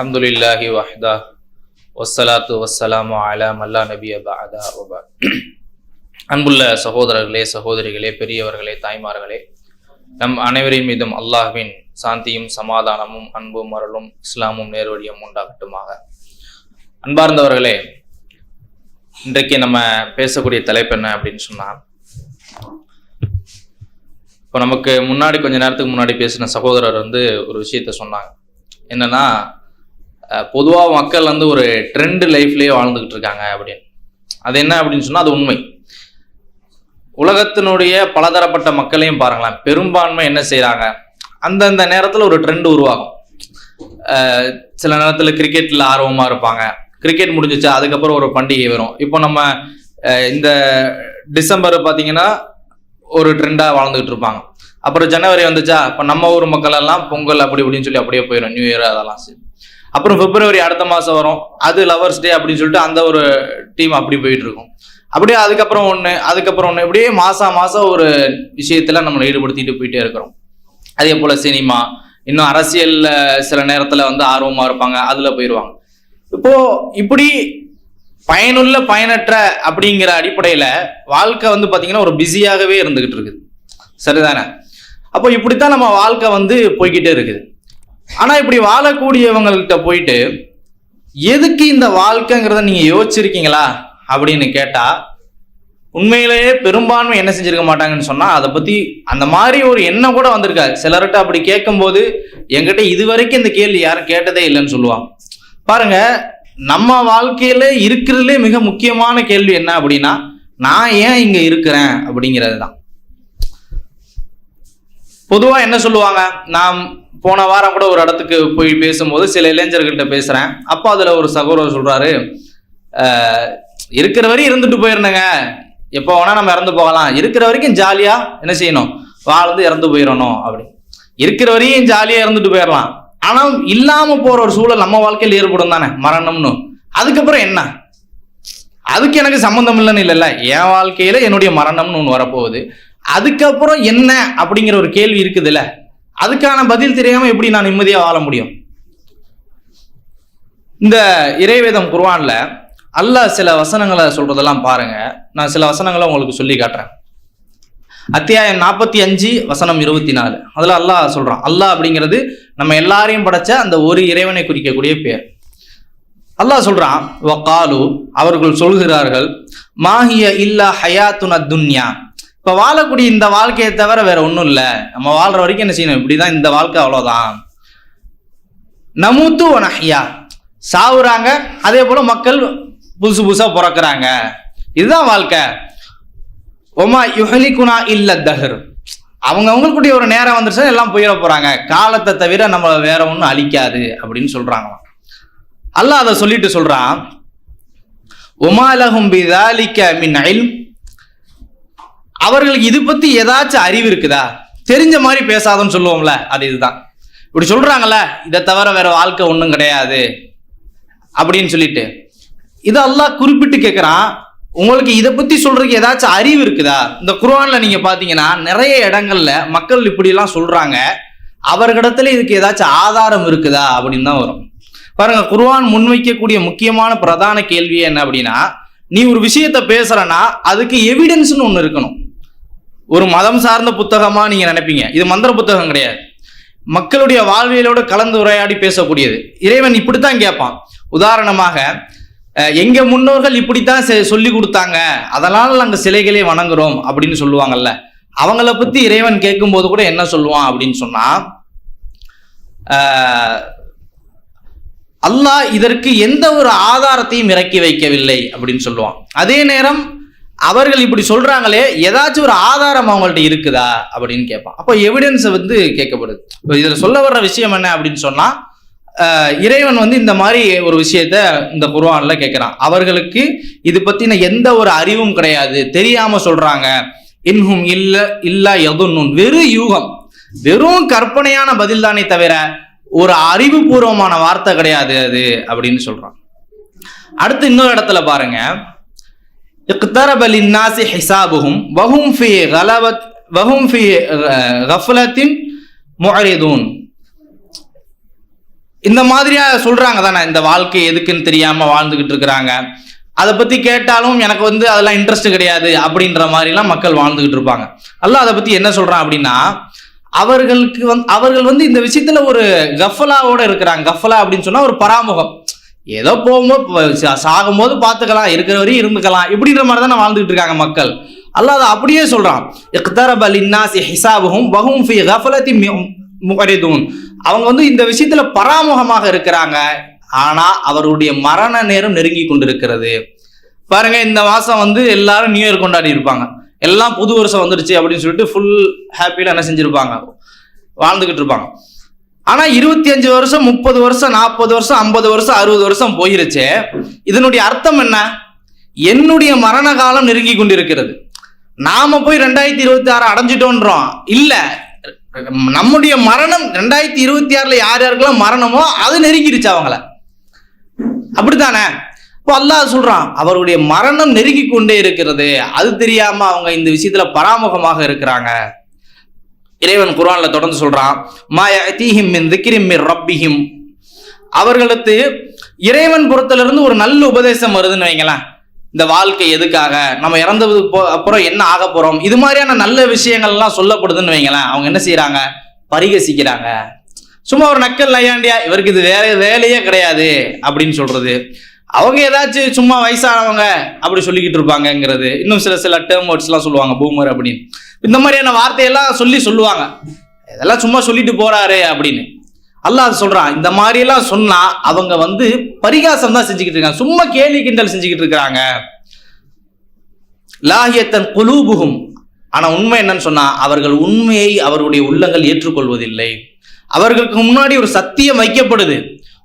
அலமதுல்லாஹி வஹ்தா ஒசலாத்து வசலாமு அலாம் அல்லா நபி அபாதா ஒபா அன்புள்ள சகோதரர்களே சகோதரிகளே பெரியவர்களே தாய்மார்களே நம் அனைவரின் மீதும் அல்லாஹ்வின் சாந்தியும் சமாதானமும் அன்பும் மரலும் இஸ்லாமும் நேர்வழியும் உண்டாகட்டுமாக. அன்பார்ந்தவர்களே இன்றைக்கு நம்ம பேசக்கூடிய தலைப்பு என்ன அப்படின்னு சொன்னால் இப்போ நமக்கு முன்னாடி கொஞ்ச நேரத்துக்கு முன்னாடி பேசின சகோதரர் வந்து ஒரு விஷயத்த சொன்னாங்க. என்னன்னா பொதுவாக மக்கள் வந்து ஒரு ட்ரெண்டு லைஃப்லேயே வாழ்ந்துக்கிட்டு இருக்காங்க அப்படின்னு. அது என்ன அப்படின்னு சொன்னால் அது உண்மை. உலகத்தினுடைய பலதரப்பட்ட மக்களையும் பாருங்களேன் பெரும்பான்மை என்ன செய்கிறாங்க அந்தந்த நேரத்தில் ஒரு ட்ரெண்ட் உருவாகும். சில நேரத்தில் கிரிக்கெட்டில் ஆர்வமாக இருப்பாங்க. கிரிக்கெட் முடிஞ்சிச்சு அதுக்கப்புறம் ஒரு பண்டிகை வரும். இப்போ நம்ம இந்த டிசம்பர் பார்த்தீங்கன்னா ஒரு ட்ரெண்டாக வாழ்ந்துகிட்டு இருப்பாங்க. அப்புறம் ஜனவரி வந்துச்சா இப்போ நம்ம ஊர் மக்கள் எல்லாம் பொங்கல் அப்படி இப்படின்னு சொல்லி அப்படியே போயிடும் நியூ இயர் அதெல்லாம் சரி. அப்புறம் பிப்ரவரி அடுத்த மாதம் வரும். அது லவர்ஸ் டே அப்படின்னு சொல்லிட்டு அந்த ஒரு டீம் அப்படி போயிட்டு இருக்கும் அப்படியே அதுக்கப்புறம் ஒன்று அதுக்கப்புறம் ஒன்று இப்படியே மாதம் மாதம் ஒரு விஷயத்தில் நம்மளை ஈடுபடுத்திட்டு போயிட்டே இருக்கிறோம். அதே போல் சினிமா இன்னும் அரசியலில் சில நேரத்தில் வந்து ஆர்வமாக இருப்பாங்க அதில் போயிடுவாங்க இப்போது இப்படி பயனுள்ள பயனற்ற அப்படிங்கிற அடிப்படையில் வாழ்க்கை வந்து பார்த்திங்கன்னா ஒரு பிஸியாகவே இருந்துக்கிட்டு இருக்குது. சரிதானே? அப்போ இப்படித்தான் நம்ம வாழ்க்கை வந்து போய்கிட்டே இருக்குது. ஆனா இப்படி வாழக்கூடியவங்கள்ட்ட போயிட்டு எதுக்கு இந்த வாழ்க்கைங்கிறத நீங்க யோசிச்சிருக்கீங்களா? அப்படின்னு கேட்டா உண்மையிலேயே பெரும்பான்மை என்ன செஞ்சிருக்க மாட்டாங்கன்னு சொன்னா அதை பத்தி அந்த மாதிரி ஒரு எண்ணம் கூட வந்திருக்காது. சிலர்கிட்ட அப்படி கேட்கும்போது என்கிட்ட இது வரைக்கும் இந்த கேள்வி யாரும் கேட்டதே இல்லைன்னு சொல்லுவாங்க. பாருங்க நம்ம வாழ்க்கையில இருக்கிறதுலே மிக முக்கியமான கேள்வி என்ன அப்படின்னா நான் ஏன் இங்க இருக்கிறேன்? அப்படிங்கிறது தான் பொதுவா என்ன சொல்லுவாங்க? நாம் போன வாரம் கூட ஒரு இடத்துக்கு போய் பேசும்போது சில இளைஞர்கள்ட்ட பேசுகிறேன் அப்போ அதில் ஒரு சகோதரர் சொல்கிறாரு இருக்கிற வரையும் இருந்துட்டு போயிருந்தேங்க. எப்போ வேணால் நம்ம இறந்து போகலாம். இருக்கிற வரைக்கும் ஜாலியாக என்ன செய்யணும்? வாழ்ந்து இறந்து போயிடணும். அப்படி. இருக்கிற வரையும் ஜாலியாக இறந்துட்டு போயிடலாம். ஆனால் இல்லாமல் போகிற ஒரு சூழல் நம்ம வாழ்க்கையில் ஏற்படும் தானே மரணம்னு. அதுக்கப்புறம் என்ன? அதுக்கு எனக்கு சம்மந்தம் இல்லைன்னு இல்லைல்ல. என் வாழ்க்கையில் என்னுடைய மரணம்னு ஒன்று வரப்போகுது. அதுக்கப்புறம் என்ன அப்படிங்கிற ஒரு கேள்வி இருக்குதுல்ல. அதுக்கான பதில் தெரியாம எப்படி நான் நிம்மதியாக வாழ முடியும்? இந்த இறைவேதம் குர்வானில் அல்லாஹ் சில வசனங்களை சொல்றதெல்லாம் பாருங்க. நான் சில வசனங்களை உங்களுக்கு சொல்லி காட்டுறேன். அத்தியாயம் நாற்பத்தி அஞ்சு வசனம் இருபத்தி நாலு. அதில் அல்லாஹ் சொல்றான். அல்லாஹ் அப்படிங்கிறது நம்ம எல்லாரையும் படைச்ச அந்த ஒரு இறைவனை குறிக்கக்கூடிய பேர். அல்லாஹ் சொல்றான் வக்காலு அவர்கள் சொல்கிறார்கள் மாஹிய இல்லா ஹயாத்துன துன்யா. இப்போ வாழக்கூடிய இந்த வாழ்க்கையை தவிர வேற ஒன்றும் இல்லை. நம்ம வாழ்ற வரைக்கும் என்ன செய்யணும்? இப்படிதான் இந்த வாழ்க்கை அவ்வளோதான் நமுத்து ஒனஹியா சாவுறாங்க அதே போல மக்கள் புதுசு புதுசாக பிறக்குறாங்க. இதுதான் வாழ்க்கை. ஒமா யுஹலிகுனா இல்ல தஹர். அவங்க அவங்களுக்குடைய ஒரு நேரம் வந்துருச்சுன்னா எல்லாம் போயிட போறாங்க. காலத்தை தவிர நம்ம வேற ஒன்றும் அழிக்காது அப்படின்னு சொல்றாங்களாம். அல்லாஹ் அதை சொல்லிட்டு சொல்றான். ஒமாலகும் பிதாலிக்க மின் இல்ம் அவர்களுக்கு இது பத்தி ஏதாச்சும் அறிவு இருக்குதா? தெரிஞ்ச மாதிரி பேசாதன்னு சொல்லுவோம்ல அது இதுதான். இப்படி சொல்றாங்கல்ல இதை தவிர வேற வாழ்க்கை ஒன்றும் கிடையாது. அப்படின்னு சொல்லிட்டு. இதெல்லாம் குறிப்பிட்டு கேட்குறான் உங்களுக்கு இதை பத்தி சொல்றதுக்கு ஏதாச்சும் அறிவு இருக்குதா? இந்த குர்ஆன்ல நீங்க பாத்தீங்கன்னா நிறைய இடங்கள்ல மக்கள் இப்படிலாம் சொல்றாங்க. அவர்களிடத்துல இதுக்கு ஏதாச்சும் ஆதாரம் இருக்குதா? அப்படின்னு தான் வரும். பாருங்க குர்வான் முன்வைக்கக்கூடிய முக்கியமான பிரதான கேள்வி என்ன அப்படின்னா நீ ஒரு விஷயத்த பேசுறனா அதுக்கு எவிடன்ஸ்னு ஒன்று இருக்கணும். ஒரு மதம் சார்ந்த புத்தகமாக நீங்கள் நினைப்பீங்க. இது மந்திர புத்தகம் கிடையாது. மக்களுடைய வாழ்வியலோடு கலந்து உரையாடி பேசக்கூடியது. இறைவன் இப்படித்தான் கேட்பான். உதாரணமாக எங்கள் எங்க முன்னோர்கள் இப்படித்தான் செ- சொல்லி கொடுத்தாங்க. அதனால் நாங்கள் சிலைகளை வணங்குறோம் அப்படின்னு சொல்லுவாங்கல்ல. அவங்கள பத்தி இறைவன் கேட்கும்போது கூட என்ன சொல்லுவான் அப்படின்னு சொன்னா அல்லாஹ் இதற்கு எந்த ஒரு ஆதாரத்தையும் இறக்கி வைக்கவில்லை அப்படின்னு சொல்லுவான். அதே நேரம் அவர்கள் இப்படி சொல்றாங்களே ஏதாச்சும் ஒரு ஆதாரம் அவங்கள்ட்ட இருக்குதா அப்படின்னு கேட்பான். அப்போ எவிடன்ஸ் வந்து கேட்கப்படுது. இப்போ இதில் சொல்ல வர்ற விஷயம் என்ன அப்படின்னு சொன்னா இறைவன் வந்து இந்த மாதிரி ஒரு விஷயத்த இந்த குர்ஆன்ல கேட்கிறான். அவர்களுக்கு இது பத்தின எந்த ஒரு அறிவும் கிடையாது. தெரியாம சொல்றாங்க. இன்ஹும் இல்ல இல்லா எதுன்னு வெறும் யூகம். வெறும் கற்பனையான பதில் தானே தவிர ஒரு அறிவுபூர்வமான வார்த்தை கிடையாது அது அப்படின்னு சொல்றான். அடுத்து இன்னொரு இடத்துல பாருங்க. இக்தரபலின் நாசி ஹிசாபுகும் வஹும் ஃபி கலவத் வஹும் ஃபி கஃலத்தின் முகரிதூன் இந்த மாதிரியாக சொல்கிறாங்க தானே இந்த வாழ்க்கை எதுக்குன்னு தெரியாமல் வாழ்ந்துக்கிட்டு இருக்கிறாங்க. அதை பற்றி கேட்டாலும் எனக்கு வந்து அதெல்லாம் இன்ட்ரெஸ்ட் கிடையாது அப்படின்ற மாதிரிலாம் மக்கள் வாழ்ந்துக்கிட்டு இருப்பாங்க. அல்ல அதை பற்றி என்ன சொல்றான் அப்படின்னா அவர்களுக்கு வந் அவர்கள் வந்து இந்த விஷயத்தில் ஒரு கஃபலாவோடு இருக்கிறாங்க. கஃபலா அப்படின்னு சொன்னால் ஒரு பராமுகம். ஏதோ போகும்போது சாகும்போது பார்த்துக்கலாம் இருக்கிற வரையும் இருந்துக்கலாம். இப்படின்ற மாதிரி தானே வாழ்ந்துகிட்டு இருக்காங்க மக்கள். அல்லாத அதை அப்படியே சொல்றான். இக்தரப லின்னாசி ஹிசாபுஹும் வகும் ஃபி கஃபலத்தி முகரிதூன் அவங்க வந்து இந்த விஷயத்துல பராமுகமாக இருக்கிறாங்க. ஆனா அவருடைய மரண நேரம் நெருங்கி கொண்டிருக்கிறது. பாருங்க இந்த மாசம் வந்து எல்லாரும் நியூ இயர் கொண்டாடி இருப்பாங்க. எல்லாம் புது வருஷம் வந்துடுச்சு அப்படின்னு சொல்லிட்டு ஃபுல் ஹாப்பியில என்ன செஞ்சிருப்பாங்க? வாழ்ந்துகிட்டு இருப்பாங்க. ஆனா இருபத்தி அஞ்சு வருஷம் முப்பது வருஷம் நாற்பது வருஷம் ஐம்பது வருஷம் அறுபது வருஷம் போயிருச்சு. இதனுடைய அர்த்தம் என்ன? என்னுடைய மரண காலம் நெருங்கி கொண்டிருக்கிறது. நாம போய் ரெண்டாயிரத்தி இருபத்தி ஆறு அடைஞ்சிட்டோன்றோம். இல்ல நம்முடைய மரணம் ரெண்டாயிரத்தி இருபத்தி ஆறுல யார் யாருக்கெல்லாம் மரணமோ அது நெருங்கிடுச்சு அவங்கள. அப்படித்தானே? இப்போ அல்லாஹ் சொல்றான் அவருடைய மரணம் நெருங்கி கொண்டே இருக்கிறது. அது தெரியாம அவங்க இந்த விஷயத்துல பராமுகமாக இருக்கிறாங்க. இறைவன் குரான்ல தொடர்ந்து சொல்றான் மாயத்தீஹிம் மின் திக்ரிம் மின் ரப்பிஹிம். அவர்களுக்கு இறைவன் புறத்திலிருந்து ஒரு நல்ல உபதேசம் வருதுன்னு வைங்களேன். இந்த வாழ்க்கை எதுக்காக? நம்ம இறந்தது அப்புறம் என்ன ஆக போறோம்? இது மாதிரியான நல்ல விஷயங்கள்லாம் சொல்லப்படுதுன்னு வைங்களேன். அவங்க என்ன செய்யறாங்க பரிகசிக்கிறாங்க. சும்மா ஒரு நக்கல் நையாண்டியா இவருக்கு இது வேற வேலையே கிடையாது. அப்படின்னு சொல்றது. அவங்க ஏதாச்சும் சும்மா வயசானவங்க அப்படி சொல்லிக்கிட்டு இருப்பாங்கங்கிறது. இன்னும் சில சில டேர்ம் வேர்ட்ஸ்லாம் சொல்லுவாங்க பூமர் அப்படின்னு. இந்த மாதிரியான வார்த்தையெல்லாம் சொல்லி சொல்லுவாங்க. இதெல்லாம் சும்மா சொல்லிட்டு போறாரு அப்படின்னு. அல்லாஹ் சொல்றான் இந்த மாதிரியெல்லாம் சொன்னா அவங்க வந்து பரிகாசம் தான் செஞ்சுக்கிட்டு இருக்காங்க. சும்மா கேலி கிண்டல் செஞ்சுக்கிட்டு இருக்காங்க லாகியத்தன் குலூபுகும் ஆனா உண்மை என்னன்னு சொன்னா அவர்கள் உண்மையை அவருடைய உள்ளங்கள் ஏற்றுக்கொள்வதில்லை. அவர்களுக்கு முன்னாடி ஒரு சத்தியம் வைக்கப்படுது.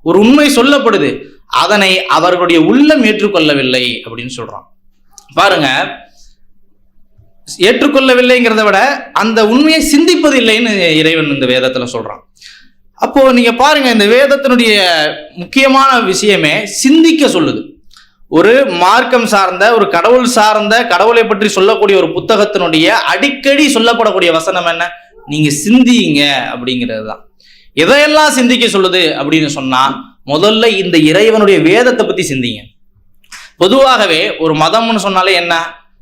ஒரு உண்மை சொல்லப்படுது. அதனை அவர்களுடைய உள்ளம் ஏற்றுக்கொள்ளவில்லை அப்படின்னு சொல்றான். பாருங்க. ஏற்றுக்கொள்ளவில்லைங்கிறத விட அந்த உண்மையை சிந்திப்பது இல்லைன்னு இறைவன் இந்த வேதத்துல சொல்றான். அப்போ நீங்க பாருங்க இந்த வேதத்தினுடைய முக்கியமான விஷயமே சிந்திக்க சொல்லுது. ஒரு மார்க்கம் சார்ந்த ஒரு கடவுள் சார்ந்த கடவுளை பற்றி சொல்லக்கூடிய ஒரு புத்தகத்தினுடைய அடிக்கடி சொல்லப்படக்கூடிய வசனம் என்ன? நீங்க சிந்திங்க அப்படிங்கிறது தான் எதையெல்லாம் சிந்திக்க சொல்லுது அப்படின்னு சொன்னா முதல்ல இந்த இறைவனுடைய வேதத்தை பத்தி சிந்திங்க. பொதுவாகவே ஒரு மதம்னு சொன்னாலே என்ன?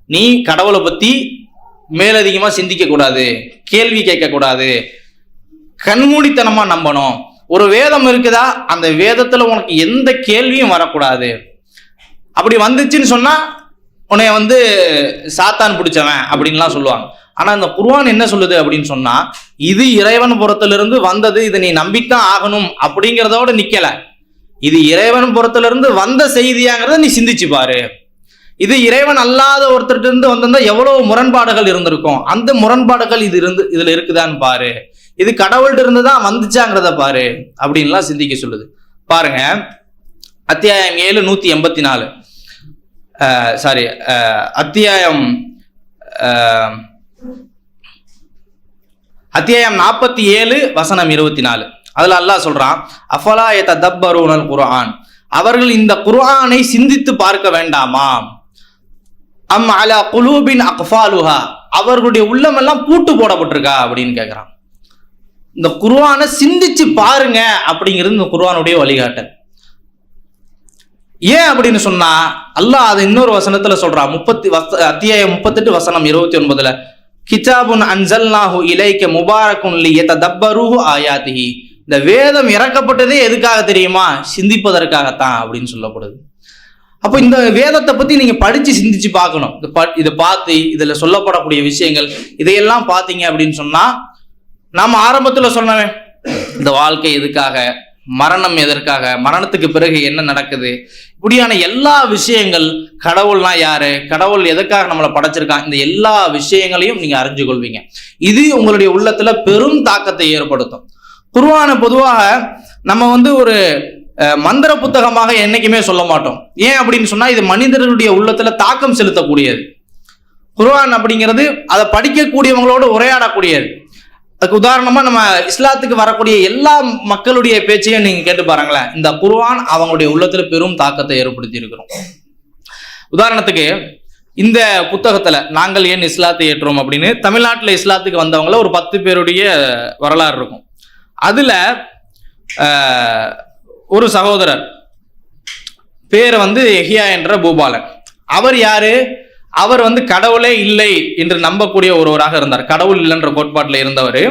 நீ கடவுளை பத்தி மேலதிகமா சிந்திக்க கூடாது கேள்வி கேட்க கூடாது கண்மூடித்தனமா நம்பணும். ஒரு வேதம் இருக்குதா? அந்த வேதத்துல உனக்கு எந்த கேள்வியும் வரக்கூடாது. அப்படி வந்துச்சுன்னு சொன்னா உன்னை வந்து சாத்தான் பிடிச்சவன் அப்படின்லாம் சொல்லுவாங்க. ஆனா இந்த குர்ஆன் என்ன சொல்லுது அப்படின்னு சொன்னா இது இறைவன் புறத்திலிருந்து வந்தது இதை நீ நம்பித்தான் ஆகணும் அப்படிங்கிறதோட நிக்கல. இது இறைவன் புறத்திலிருந்து வந்த செய்தியாங்கிறத நீ சிந்திச்சு பாரு. இது இறைவன் அல்லாத ஒருத்தர்கிட்ட இருந்து வந்திருந்தா எவ்வளவு முரண்பாடுகள் இருந்திருக்கும். அந்த முரண்பாடுகள் இது இருந்து இதுல இருக்குதான்னு பாரு. இது கடவுள்கிட்ட இருந்து தான் வந்துச்சாங்கிறத பாரு. அப்படின்லாம் சிந்திக்க சொல்லுது. பாருங்க. அத்தியாயம் ஏழு நூத்தி எண்பத்தி நாலு சாரி அத்தியாயம் அத்தியாயம் நாற்பத்தி ஏழு வசனம் இருபத்தி நாலு அதுல அல்லாஹ் சொல்றான் அஃபலா தப்பருனல் குர்ஆன் அவர்கள் இந்த குர்ஆனை சிந்தித்து பார்க்க வேண்டாமா? அம் அலா குலூபின் அக்ஃபாலுஹா? அவர்களுடைய உள்ளமெல்லாம் பூட்டு போடப்பட்டிருக்கா? அப்படின்னு கேட்குறான் இந்த குர்ஆனை சிந்திச்சு பாருங்க அப்படிங்கிறது இந்த குர்ஆனுடைய வழிகாட்டல். ஏன் அப்படின்னு சொன்னா அல்லாஹ் அது இன்னொரு வசனத்துல சொல்றான். முப்பத்தி வச அத்தியாயம் முப்பத்தெட்டு வசனம் இருபத்தி ஒன்பதுல கிதாபுன் அன்சல்நாஹு இலைக்க முபாரக்குன் லியததப்பருஹு ஆயாத்திஹி. இந்த வேதம் இறக்கப்பட்டதே எதுக்காக தெரியுமா? சிந்திப்பதற்காகத்தான் அப்படின்னு சொல்லப்படுது. அப்போ இந்த வேதத்தை பற்றி நீங்கள் படித்து சிந்திச்சு பார்க்கணும். இந்த ப- இதை பார்த்து இதில் சொல்லப்படக்கூடிய விஷயங்கள் இதையெல்லாம் பார்த்தீங்க அப்படின்னு சொன்னால் நம்ம ஆரம்பத்தில் சொன்னவன் இந்த வாழ்க்கை எதுக்காக மரணம் எதற்காக மரணத்துக்கு பிறகு என்ன நடக்குது? இப்படியான எல்லா விஷயங்கள் கடவுள்னா யாரு? கடவுள் எதற்காக நம்மளை படைச்சிருக்கான்? இந்த எல்லா விஷயங்களையும் நீங்கள் அறிஞ்சு கொள்வீங்க. இது உங்களுடைய உள்ளத்தில் பெரும் தாக்கத்தை ஏற்படுத்தும். குர்ஆனை பொதுவாக நம்ம வந்து ஒரு மந்திர புத்தகமாக என்றைக்குமே சொல்ல மாட்டோம். ஏன் அப்படின்னு சொன்னால் இது மனிதர்களுடைய உள்ளத்தில் தாக்கம் செலுத்தக்கூடியது. குர்ஆன் அப்படிங்கிறது அதை படிக்கக்கூடியவங்களோடு உரையாடக்கூடியது. அதுக்கு உதாரணமாக நம்ம இஸ்லாத்துக்கு வரக்கூடிய எல்லா மக்களுடைய பேச்சையும் நீங்கள் கேட்டு பாருங்களேன். இந்த குர்ஆன் அவங்களுடைய உள்ளத்தில் பெரும் தாக்கத்தை ஏற்படுத்தி இருக்கிறோம் உதாரணத்துக்கு இந்த புத்தகத்தில் நாங்கள் ஏன் இஸ்லாத்தை ஏற்றோம் அப்படின்னு தமிழ்நாட்டில் இஸ்லாத்துக்கு வந்தவங்கள ஒரு பத்து பேருடைய வரலாறு இருக்கும். அதில் ஒரு சகோதரர். பேர் வந்து எஹியா என்ற பூபாலன். அவர் யாரு? அவர் வந்து கடவுளே இல்லை என்று நம்பக்கூடிய ஒருவராக இருந்தார். கடவுள் இல்லைன்ற கோட்பாட்டில் இருந்தவர்.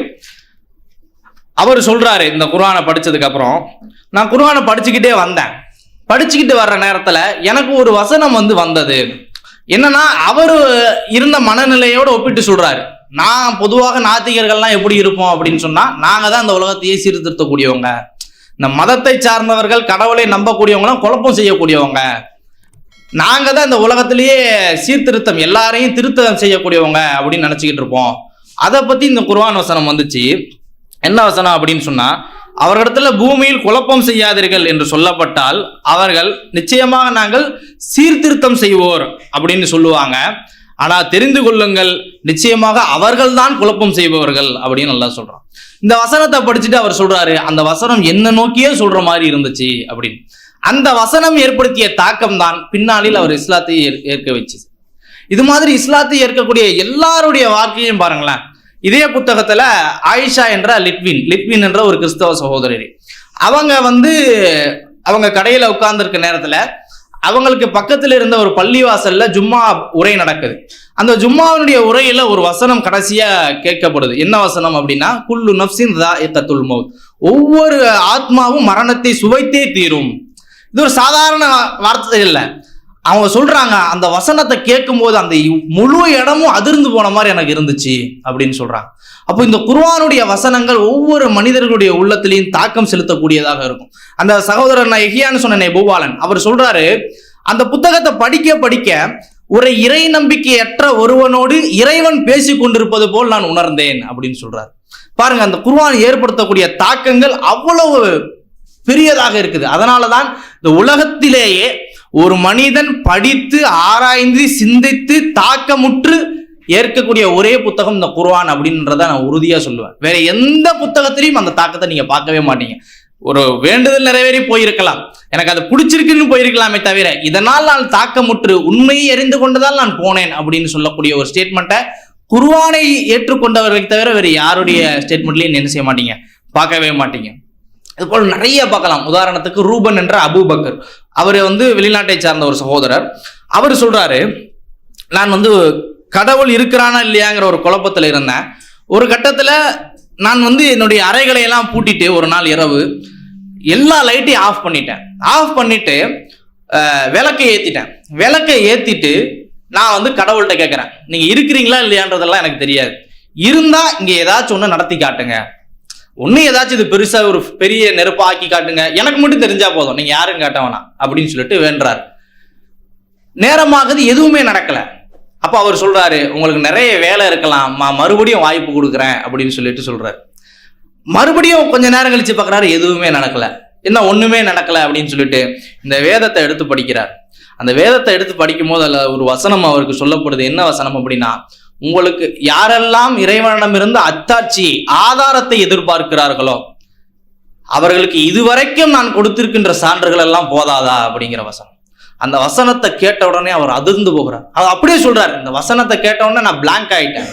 அவர் சொல்றாரு இந்த குர்ஆனை படிச்சதுக்கு அப்புறம் நான் குர்ஆனை படிச்சுக்கிட்டே வந்தேன். படிச்சுக்கிட்டு வர்ற நேரத்துல எனக்கு ஒரு வசனம் வந்து வந்தது. என்னன்னா அவர் இருந்த மனநிலையோட ஒப்பிட்டு சொல்றாரு. நான் பொதுவாக நாத்திகர்கள்லாம் எப்படி இருப்போம் அப்படின்னு சொன்னால் நாங்கள் தான் இந்த உலகத்தையே சீர்திருத்தக்கூடியவங்க. இந்த மதத்தை சார்ந்தவர்கள் கடவுளை நம்பக்கூடியவங்களாம் குழப்பம் செய்யக்கூடியவங்க. நாங்கள் தான் இந்த உலகத்திலேயே சீர்திருத்தம் எல்லாரையும் திருத்தம் செய்யக்கூடியவங்க அப்படின்னு நினச்சிக்கிட்டு இருப்போம். அதை பற்றி இந்த குர்வான் வசனம் வந்துச்சு. என்ன வசனம் அப்படின்னு சொன்னால் அவர்களிடத்துல பூமியில் குழப்பம் செய்யாதீர்கள் என்று சொல்லப்பட்டால் அவர்கள் நிச்சயமாக நாங்கள் சீர்திருத்தம் செய்வோர் அப்படின்னு சொல்லுவாங்க. ஆனால் தெரிந்து கொள்ளுங்கள் நிச்சயமாக அவர்கள்தான் குழப்பம் செய்பவர்கள் அப்படின்னு நல்லா சொல்கிறான் இந்த வசனத்தை படிச்சுட்டு அவர் சொல்கிறாரு அந்த வசனம் என்ன நோக்கியே சொல்கிற மாதிரி இருந்துச்சு அப்படின்னு. அந்த வசனம் ஏற்படுத்திய தாக்கம் தான் பின்னாளில் அவர் இஸ்லாத்தை ஏற்- ஏற்க வச்சுது. இது மாதிரி இஸ்லாத்தை ஏற்கக்கூடிய எல்லாருடைய வாழ்க்கையும் பாருங்களேன். இதே புத்தகத்தில் ஆயிஷா என்ற லிட்வின் லிட்வின் என்ற ஒரு கிறிஸ்தவ சகோதரி அவங்க வந்து அவங்க கடையில் உட்கார்ந்துருக்க நேரத்தில் அவங்களுக்கு பக்கத்தில் இருந்த ஒரு பள்ளிவாசல்ல ஜும்மா உரை நடக்குது. அந்த ஜும்மாவினுடைய உரையில ஒரு வசனம் கடைசியா கேட்கப்படுது. என்ன வசனம் அப்படின்னா குல்லு நப்சின் தாஇகத்துல் மௌத். ஒவ்வொரு ஆத்மாவும் மரணத்தை சுவைத்தே தீரும். இது ஒரு சாதாரண வார்த்தை இல்லை. அவங்க சொல்றாங்க அந்த வசனத்தை கேட்கும்போது அந்த முழு இடமும் அதிர்ந்து போன மாதிரி எனக்கு இருந்துச்சு அப்படின்னு சொல்றாங்க. அப்போ இந்த குர்வானுடைய வசனங்கள் ஒவ்வொரு மனிதர்களுடைய உள்ளத்திலையும் தாக்கம் செலுத்தக்கூடியதாக இருக்கும். அந்த சகோதரர் நான் எஹியான்னு சொன்னேனே பூபாலன் அவர் சொல்றாரு அந்த புத்தகத்தை படிக்க படிக்க ஒரு இறை நம்பிக்கையற்ற ஒருவனோடு இறைவன் பேசி கொண்டிருப்பது போல் நான் உணர்ந்தேன் அப்படின்னு சொல்றாரு. பாருங்க அந்த குர்வான் ஏற்படுத்தக்கூடிய தாக்கங்கள் அவ்வளவு பெரியதாக இருக்குது. அதனால தான் இந்த உலகத்திலேயே ஒரு மனிதன் படித்து ஆராய்ந்து சிந்தித்து தாக்கமுற்று ஏற்கக்கூடிய ஒரே புத்தகம் இந்த குர்வான் அப்படின்றத நான் உறுதியா சொல்லுவேன். வேற எந்த புத்தகத்திலையும் அந்த தாக்கத்தை நீங்க பார்க்கவே மாட்டீங்க. ஒரு வேண்டுதல் நிறைவேறி போயிருக்கலாம். எனக்கு அது பிடிச்சிருக்குன்னு போயிருக்கலாமே தவிர இதனால் நான் தாக்கமுற்று உண்மையை அறிந்து கொண்டதால் நான் போனேன் அப்படின்னு சொல்லக்கூடிய ஒரு ஸ்டேட்மெண்ட்டை குர்வானை ஏற்றுக்கொண்டவர்களை தவிர வேறு யாருடைய ஸ்டேட்மெண்ட்லையும் என்ன செய்ய மாட்டீங்க. பார்க்கவே மாட்டீங்க. இதுபோல் நிறைய பார்க்கலாம். உதாரணத்துக்கு ரூபன் என்ற அபூபக்கர். அவர் வந்து வெளிநாட்டை சார்ந்த ஒரு சகோதரர். அவர் சொல்கிறாரு நான் வந்து கடவுள் இருக்கிறானா இல்லையாங்கிற ஒரு குழப்பத்தில் இருந்தேன். ஒரு கட்டத்தில் நான் வந்து என்னுடைய அறைகளையெல்லாம் பூட்டிட்டு ஒரு நாள் இரவு எல்லா லைட்டையும் ஆஃப் பண்ணிட்டேன். ஆஃப் பண்ணிட்டு விளக்கை ஏற்றிட்டேன் விளக்கை ஏற்றிட்டு நான் வந்து கடவுள்கிட்ட கேட்குறேன் நீங்கள் இருக்கிறீங்களா இல்லையான்றதெல்லாம் எனக்கு தெரியாது. இருந்தால் இங்கே ஏதாச்சும் ஒன்று நடத்தி காட்டுங்க. ஒன்று ஏதாச்சும் இது பெருசா ஒரு பெரிய நெருப்பா ஆக்கி காட்டுங்க. எனக்கு மட்டும் தெரிஞ்சா போதும். நீங்க யாரும் காட்ட வேணாம் அப்படின்னு சொல்லிட்டு வேண்டுறாரு. நேரமாகுது எதுவுமே நடக்கல. அப்ப அவர் சொல்றாரு உங்களுக்கு நிறைய வேலை இருக்கலாம். மறுபடியும் வாய்ப்பு கொடுக்குறேன். அப்படின்னு சொல்லிட்டு சொல்றாரு. மறுபடியும் கொஞ்ச நேரம் கழிச்சு பார்க்குறாரு எதுவுமே நடக்கல. என்ன ஒண்ணுமே நடக்கல. அப்படின்னு சொல்லிட்டு இந்த வேதத்தை எடுத்து படிக்கிறார். அந்த வேதத்தை எடுத்து படிக்கும் போது அதுல ஒரு வசனம் அவருக்கு சொல்லப்படுது. என்ன வசனம் அப்படின்னா உங்களுக்கு யாரெல்லாம் இறைவனிடமிருந்து அத்தாட்சி ஆதாரத்தை எதிர்பார்க்கிறார்களோ அவர்களுக்கு இதுவரைக்கும் நான் கொடுத்திருக்கின்ற சான்றுகள் எல்லாம் போதாதா அப்படிங்கிற வசனம். அந்த வசனத்தை கேட்ட உடனே அவர் அதிர்ந்து போகிறார். அவர் அப்படியே சொல்றாரு இந்த வசனத்தை கேட்ட உடனே நான் பிளாங்க் ஆயிட்டேன்.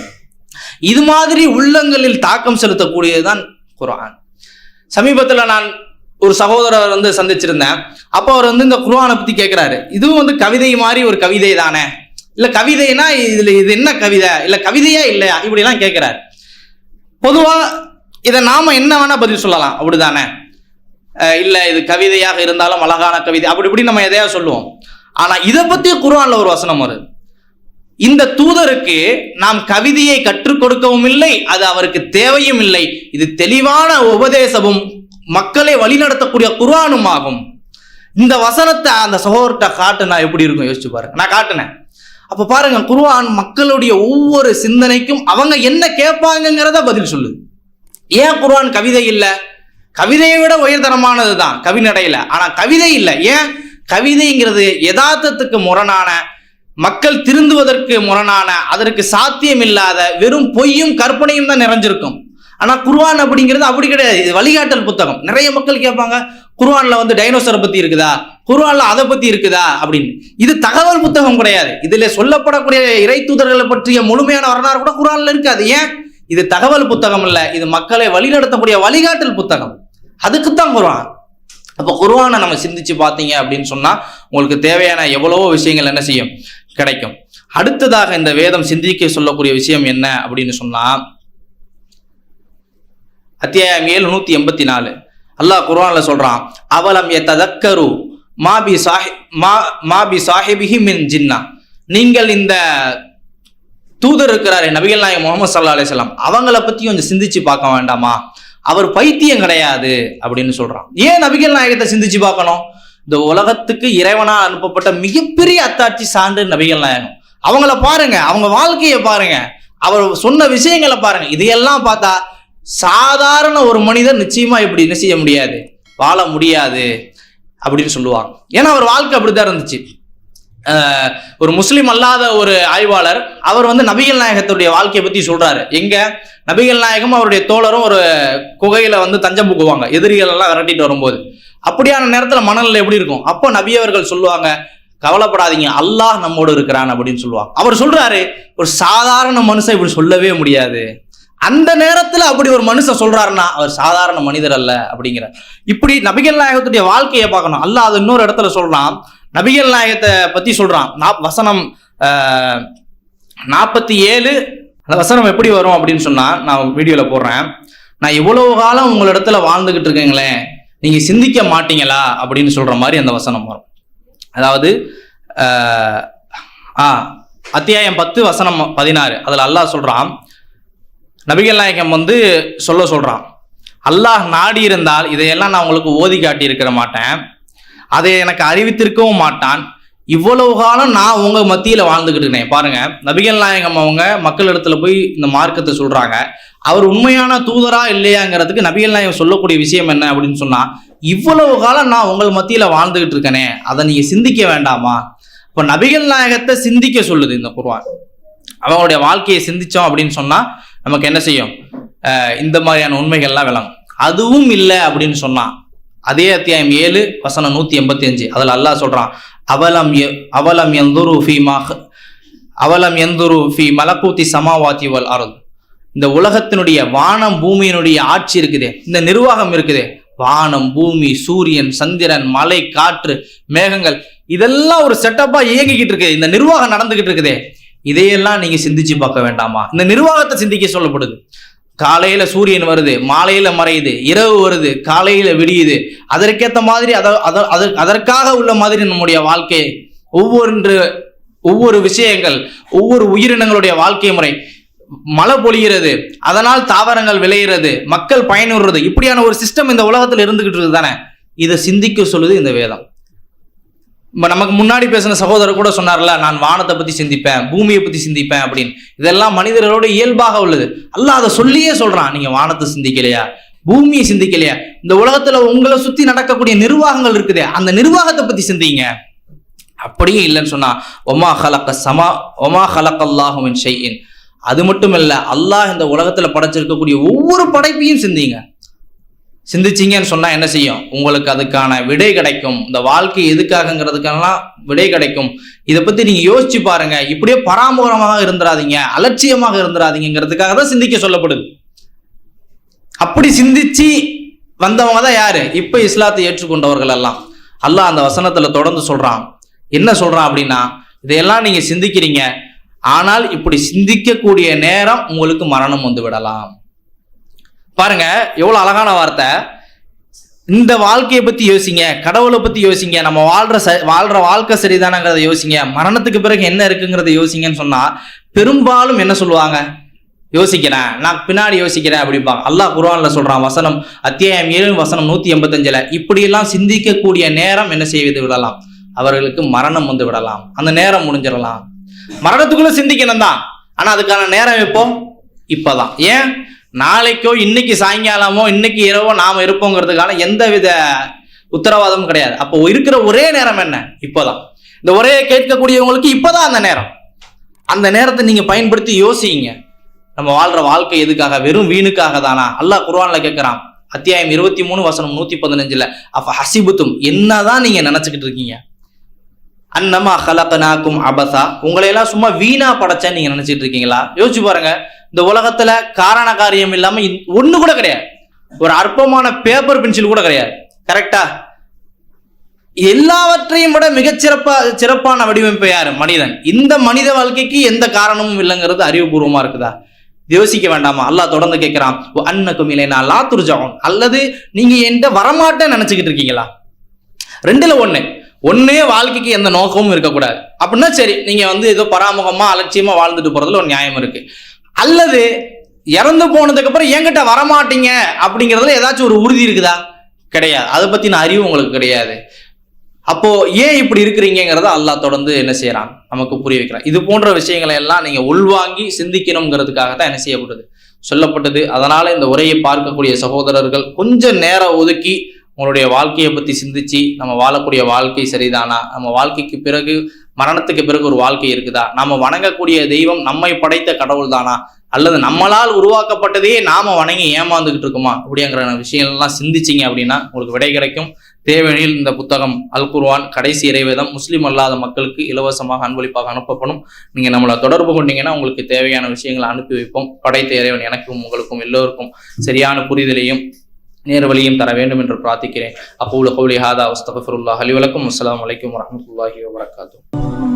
இது மாதிரி உள்ளங்களில் தாக்கம் செலுத்தக்கூடியதுதான் குரான் சமீபத்தில் நான் ஒரு சகோதரர் வந்து சந்திச்சிருந்தேன். அப்போ அவர் வந்து இந்த குர்ஆனை பத்தி கேட்கிறாரு இதுவும் வந்து கவிதை மாதிரி ஒரு கவிதை தானே இல்ல கவிதைனா இதுல இது என்ன கவிதை? இல்ல கவிதையா இல்லையா? இப்படி எல்லாம் பொதுவாக பொதுவா இதை நாம என்ன வேணா பதில் சொல்லலாம். அப்படிதானே? அஹ் இல்ல இது கவிதையாக இருந்தாலும் அழகான கவிதை. அப்படி இப்படி நம்ம எதையா சொல்லுவோம்? ஆனா இதை பத்தி குர்ஆன்ல ஒரு வசனம் வருது. இந்த தூதருக்கு நாம் கவிதையை கற்றுக் கொடுக்கவும் இல்லை அது அவருக்கு தேவையும் இல்லை. இது தெளிவான உபதேசமும் மக்களை வழிநடத்தக்கூடிய குர்ஆனும் ஆகும். இந்த வசனத்தை அந்த சகோதரர்கிட்ட காட்டுனா எப்படி இருக்கும்? யோசிச்சு பாருங்க. நான் காட்டினேன். அப்ப பாருங்க குர்ஆன் மக்களுடைய ஒவ்வொரு சிந்தனைக்கும் அவங்க என்ன கேட்பாங்கங்கிறத பதில் சொல்லுது. ஏன் குர்ஆன் கவிதை இல்லை? கவிதையை விட உயர்தரமானது தான் கவிநடையில ஆனா கவிதை இல்லை. ஏன்? கவிதைங்கிறது யதார்த்தத்துக்கு முரணான மக்கள் திருந்துவதற்கு முரணான அதற்கு சாத்தியம் இல்லாத வெறும் பொய்யும் கற்பனையும் தான் நிறைஞ்சிருக்கும். ஆனா குருவான் அப்படிங்கிறது அப்படி கிடையாது. இது வழிகாட்டல் புத்தகம். நிறைய மக்கள் கேட்பாங்க குர்ஆன்ல வந்து டைனோசரை பத்தி இருக்குதா? குர்ஆன்ல அதை பத்தி இருக்குதா? அப்படின்னு. இது தகவல் புத்தகம் கிடையாது. இதுல சொல்லப்படக்கூடிய இறை தூதர்களை பற்றிய முழுமையான வரலாறு கூட குர்ஆன்ல இருக்காது. ஏன்? இது தகவல் புத்தகம் இல்ல. இது மக்களை வழிநடத்தக்கூடிய வழிகாட்டல் புத்தகம். அதுக்குத்தான் குர்ஆன். அப்போ குர்வானை நம்ம சிந்திச்சு பார்த்தீங்க அப்படின்னு சொன்னா உங்களுக்கு தேவையான எவ்வளவோ விஷயங்கள் என்ன செய்யும்? கிடைக்கும். அடுத்ததாக இந்த வேதம் சிந்திக்க சொல்லக்கூடிய விஷயம் என்ன அப்படின்னு சொன்னா அத்தியாயம் ஏழு நூத்தி எண்பத்தி நாலு. அல்லாஹ் குர்ஆன்ல சொல்றான் அவலம் எத்ததக்கரு மாபி சாஹி மா மாபி சாஹிபிஹி மின் ஜின்னா. நீங்கள் இந்த தூதர் இருக்கிறாரு நபிகள் நாயகம் முகமது சல்லா அலிஸ்லாம் அவங்கள பத்தி கொஞ்சம் சிந்திச்சு பார்க்க வேண்டாமா? அவர் பைத்தியம் கிடையாது அப்படின்னு சொல்றான். ஏன் நபிகள் நாயகத்தை சிந்திச்சு பார்க்கணும்? இந்த உலகத்துக்கு இறைவனா அனுப்பப்பட்ட மிகப்பெரிய அத்தாட்சி சான்று நபிகள் நாயகம். அவங்கள பாருங்க அவங்க வாழ்க்கையை பாருங்க அவர் சொன்ன விஷயங்களை பாருங்க. இதையெல்லாம் பார்த்தா சாதாரண ஒரு மனிதர் நிச்சயமாக இப்படி என்ன செய்ய முடியாது? வாழ முடியாது அப்படின்னு சொல்லுவாங்க. ஏன்னா அவர் வாழ்க்கை அப்படிதான் இருந்துச்சு. ஒரு முஸ்லீம் அல்லாத ஒரு ஆய்வாளர் அவர் வந்து நபிகள் நாயகத்துடைய வாழ்க்கையை பற்றி சொல்கிறாரு எங்கே? நபிகள் நாயகம் அவருடைய தோழரும் ஒரு குகையில் வந்து தஞ்சம் புகுவாங்க. எதிரிகள் எல்லாம் விரட்டிட்டு வரும்போது. அப்படியான நேரத்தில் மணல்ல எப்படி இருக்கும்? அப்போ நபியவர்கள் சொல்லுவாங்க கவலைப்படாதீங்க அல்லாஹ் நம்மோடு இருக்கிறான் அப்படின்னு சொல்லுவாங்க. அவர் சொல்கிறாரு ஒரு சாதாரண மனுஷன் இப்படி சொல்லவே முடியாது. அந்த நேரத்தில் அப்படி ஒரு மனுஷன் சொல்றாருன்னா அவர் சாதாரண மனிதர் அல்ல அப்படிங்கிற. இப்படி நபிகள் நாயகத்துடைய வாழ்க்கையை பார்க்கணும். அல்ல அது இன்னொரு இடத்துல சொல்றான். நபிகள் நாயகத்தை பத்தி சொல்றான். வசனம் நாற்பத்தி ஏழு அந்த வசனம் எப்படி வரும் அப்படின்னு சொன்னா நான் வீடியோல போடுறேன். நான் இவ்வளவு காலம் உங்களிடத்துல வாழ்ந்துகிட்டு இருக்கீங்களேன் நீங்க சிந்திக்க மாட்டீங்களா அப்படின்னு சொல்ற மாதிரி அந்த வசனம் வரும். அதாவது ஆ அத்தியாயம் பத்து வசனம் பதினாறு. அதுல அல்லாஹ் சொல்றான் நபிகள் நாயகம் வந்து சொல்ல சொல்கிறான் அல்லாஹ் நாடி இருந்தால் இதையெல்லாம் நான் உங்களுக்கு ஓதி காட்டி இருக்கிற மாட்டேன். அதை எனக்கு அறிவித்திருக்கவும் மாட்டான். இவ்வளவு காலம் நான் உங்க மத்தியில வாழ்ந்துகிட்டு இருக்கேன். பாருங்க நபிகள் நாயகம் அவங்க மக்கள் இடத்துல போய் இந்த மார்க்கத்தை சொல்றாங்க. அவர் உண்மையான தூதரா இல்லையாங்கிறதுக்கு நபிகள் நாயகம் சொல்லக்கூடிய விஷயம் என்ன அப்படின்னு சொன்னா இவ்வளவு காலம் நான் உங்கள் மத்தியில வாழ்ந்துகிட்டு இருக்கேனே அதை நீங்க சிந்திக்க வேண்டாமா? இப்ப நபிகள் நாயகத்தை சிந்திக்க சொல்லுது இந்த குர்ஆன். அவங்களுடைய வாழ்க்கையை சிந்திச்சோம் அப்படின்னு சொன்னா நமக்கு என்ன செய்யும்? அஹ் இந்த மாதிரியான உண்மைகள்லாம் விளங்கும். அதுவும் இல்லை அப்படின்னு சொன்னான் அதே அத்தியாயம் ஏழு வசனம் நூத்தி எண்பத்தி அஞ்சு அதில் அல்லாஹ் சொல்றான் அவலம் அவலம் எந்துரு ஃபி மஹ் அவலம் எந்துரு ஃபி மலக்கூத்தி சமாவாத்தி வல் அருள். இந்த உலகத்தினுடைய வானம் பூமியினுடைய ஆட்சி இருக்குது இந்த நிர்வாகம் இருக்குது வானம் பூமி சூரியன் சந்திரன் மலை காற்று மேகங்கள் இதெல்லாம் ஒரு செட்டப்பாக இயங்கிக்கிட்டு இருக்கு. இந்த நிர்வாகம் நடந்துகிட்டு இருக்குதே. இதையெல்லாம் நீங்க சிந்திச்சு பார்க்க வேண்டாமா? இந்த நிர்வாகத்தை சிந்திக்க சொல்லப்படுது. காலையில சூரியன் வருது மாலையில மறையுது இரவு வருது காலையில விடியுது. அதற்கேற்ற மாதிரி அதற்காக உள்ள மாதிரி நம்முடைய வாழ்க்கை ஒவ்வொன்று ஒவ்வொரு விஷயங்கள் ஒவ்வொரு உயிரினங்களுடைய வாழ்க்கை முறை. மழை பொழிகிறது அதனால் தாவரங்கள் விளையிறது மக்கள் பயனுறுறது இப்படியான ஒரு சிஸ்டம் இந்த உலகத்தில் இருந்துகிட்டு இருக்குது தானே இதை சிந்திக்க சொல்லுது இந்த வேதம். இப்போ நமக்கு முன்னாடி பேசின சகோதரர் கூட சொன்னார்ல நான் வானத்தை பற்றி சிந்திப்பேன் பூமியை பற்றி சிந்திப்பேன் அப்படின்னு. இதெல்லாம் மனிதர்களோட இயல்பாக உள்ளது. அல்லாஹ் அதை சொல்லியே சொல்கிறான் நீங்கள் வானத்தை சிந்திக்கலையா? பூமியை சிந்திக்கலையா? இந்த உலகத்தில் உங்களை சுற்றி நடக்கக்கூடிய நிர்வாகங்கள் இருக்குதே அந்த நிர்வாகத்தை பற்றி சிந்திங்க. அப்படியும் இல்லைன்னு சொன்னா ஒமா ஹலக்க சமா ஒமா ஹலக் அல்லாஹுவின் அது மட்டும் இல்லை அல்லாஹ் இந்த உலகத்தில் படைச்சிருக்கக்கூடிய ஒவ்வொரு படைப்பையும் சிந்திங்க. சிந்திச்சீங்கன்னு சொன்னால் என்ன செய்யும்? உங்களுக்கு அதுக்கான விடை கிடைக்கும். இந்த வாழ்க்கை எதுக்காகங்கிறதுக்கெல்லாம் விடை கிடைக்கும். இதை பற்றி நீங்கள் யோசிச்சு பாருங்க. இப்படியே பராமுகமாக இருந்துடாதீங்க அலட்சியமாக இருந்துடாதீங்கிறதுக்காக தான் சிந்திக்க சொல்லப்படுது. அப்படி சிந்திச்சு வந்தவங்க தான் யாரு? இப்போ இஸ்லாத்தை ஏற்றுக்கொண்டவர்கள் எல்லாம். அல்லாஹ் அந்த வசனத்தில் தொடர்ந்து சொல்கிறான் என்ன சொல்கிறான் அப்படின்னா இதையெல்லாம் நீங்கள் சிந்திக்கிறீங்க. ஆனால் இப்படி சிந்திக்கக்கூடிய நேரம் உங்களுக்கு மரணம் வந்து விடலாம். பாருங்க எவ்வளோ அழகான வார்த்தை. இந்த வாழ்க்கையை பற்றி யோசிங்க கடவுளை பற்றி யோசிங்க நம்ம வாழ்கிற ச- வாழ்கிற வாழ்க்கை சரிதானங்கிறத யோசிங்க மரணத்துக்கு பிறகு என்ன இருக்குங்கிறத யோசிங்கன்னு சொன்னால் பெரும்பாலும் என்ன சொல்லுவாங்க? யோசிக்கிறேன் நான் பின்னாடி யோசிக்கிறேன் அப்படிம்பாங்க. அல்லாஹ் குரானில் சொல்கிறான் வசனம் அத்தியாயம் ஏழு வசனம் நூற்றி எண்பத்தஞ்சில் இப்படியெல்லாம் சிந்திக்கக்கூடிய நேரம் என்ன செய்வது விடலாம்? அவர்களுக்கு மரணம் வந்து விடலாம். அந்த நேரம் முடிஞ்சிடலாம். மரணத்துக்குள்ளே சிந்திக்கணும் தான் ஆனால் அதுக்கான நேரம் இப்போ இப்போதான். ஏன்? நாளைக்கோ இன்னைக்கு சாயங்காலமோ இன்னைக்கு இரவோ நாம் இருப்போங்கிறதுக்கான எந்தவித உத்தரவாதமும் கிடையாது. அப்போ இருக்கிற ஒரே நேரம் என்ன? இப்போதான். இந்த ஒரே கேட்கக்கூடியவங்களுக்கு இப்போதான் அந்த நேரம். அந்த நேரத்தை நீங்கள் பயன்படுத்தி யோசிங்க. நம்ம வாழ்ற வாழ்க்கை எதுக்காக? வெறும் வீணுக்காக தானா அல்லாஹ் குர்வானில் கேட்குறான். அத்தியாயம் இருபத்தி மூணு வசனம் நூற்றி பதினஞ்சில் அப்போ ஹசிபுத்தும் என்னதான் நீங்கள் நினச்சிக்கிட்டு இருக்கீங்க. அன்னமா ஹலகனாக்கும் அபசா. உங்களை எல்லாம் சும்மா வீணா படைச்சேன்னு நீங்க நினைச்சிட்டு இருக்கீங்களா? யோசிச்சு பாருங்க. இந்த உலகத்துல காரண காரியம் இல்லாம ஒண்ணு கூட கிடையாது. ஒரு அற்பமான பேப்பர் பென்சில் கூட கிடையாது. கரெக்டா எல்லாவற்றையும் விட மிகச்சிறப்பா சிறப்பான வடிவமைப்பு யாரு? மனிதன். இந்த மனித வாழ்க்கைக்கு எந்த காரணமும் இல்லைங்கிறது அறிவுபூர்வமா இருக்குதா? யோசிக்க வேண்டாமா? அல்லாஹ் தொடர்ந்து கேட்கிறான். அன்னக்கும் இல்லைனா லா துர்ஜாவும் அல்லது நீங்க என்கிட்ட வரமாட்டேன்னு நினைச்சுக்கிட்டு இருக்கீங்களா? ரெண்டுல ஒண்ணு. ஒண்ணு வாழ்க்கைக்கு எந்த நோக்கமும் இருக்கக்கூடாது. அப்படின்னா சரி நீங்க வந்து ஏதோ பராமுகமா அலட்சியமா வாழ்ந்துட்டு போறதுல ஒரு நியாயம் இருக்கு. அல்லது இறந்து போனதுக்கு அப்புறம் என்கிட்ட வரமாட்டீங்க அப்படிங்கிறதுல ஏதாச்சும் ஒரு உறுதி இருக்குதா? கிடையாது. அதை பத்தின அறிவு உங்களுக்கு கிடையாது. அப்போ ஏன் இப்படி இருக்கிறீங்கிறத அல்லா தொடர்ந்து என்ன செய்யறான்? நமக்கு புரிய வைக்கிறான். இது போன்ற விஷயங்களை எல்லாம் நீங்க உள்வாங்கி சிந்திக்கணுங்கிறதுக்காக தான் என்ன செய்யப்பட்டது? சொல்லப்பட்டது. அதனால இந்த உரையை பார்க்கக்கூடிய சகோதரர்கள் கொஞ்சம் நேரம் ஒதுக்கி உங்களுடைய வாழ்க்கையை பற்றி சிந்திச்சு நம்ம வாழக்கூடிய வாழ்க்கை சரிதானா? நம்ம வாழ்க்கைக்கு பிறகு மரணத்துக்கு பிறகு ஒரு வாழ்க்கை இருக்குதா? நம்ம வணங்கக்கூடிய தெய்வம் நம்மை படைத்த கடவுள் தானா அல்லது நம்மளால் உருவாக்கப்பட்டதையே நாம வணங்கி ஏமாந்துக்கிட்டு இருக்குமா? அப்படிங்கிற விஷயங்கள்லாம் சிந்திச்சிங்க அப்படின்னா உங்களுக்கு விடை கிடைக்கும். தேவையில் இந்த புத்தகம் அல் குர்வான் கடைசி இறைவேதம் முஸ்லீம் அல்லாத மக்களுக்கு இலவசமாக அன்பளிப்பாக அனுப்பப்படும். நீங்கள் நம்மளை தொடர்பு கொண்டீங்கன்னா உங்களுக்கு தேவையான விஷயங்களை அனுப்பி வைப்போம். படைத்த இறைவன் எனக்கும் உங்களுக்கும் எல்லோருக்கும் சரியான புரிதலையும் நேர்வழியும் தர வேண்டும் என்று பிரார்த்திக்கிறேன். அப்போ கௌலி ஹாதா அஸ்தகஃபிருல்லாஹ் அலி வலக்கும் அஸ்ஸலாமு அலைக்கும் வரஹ்மத்துல்லாஹி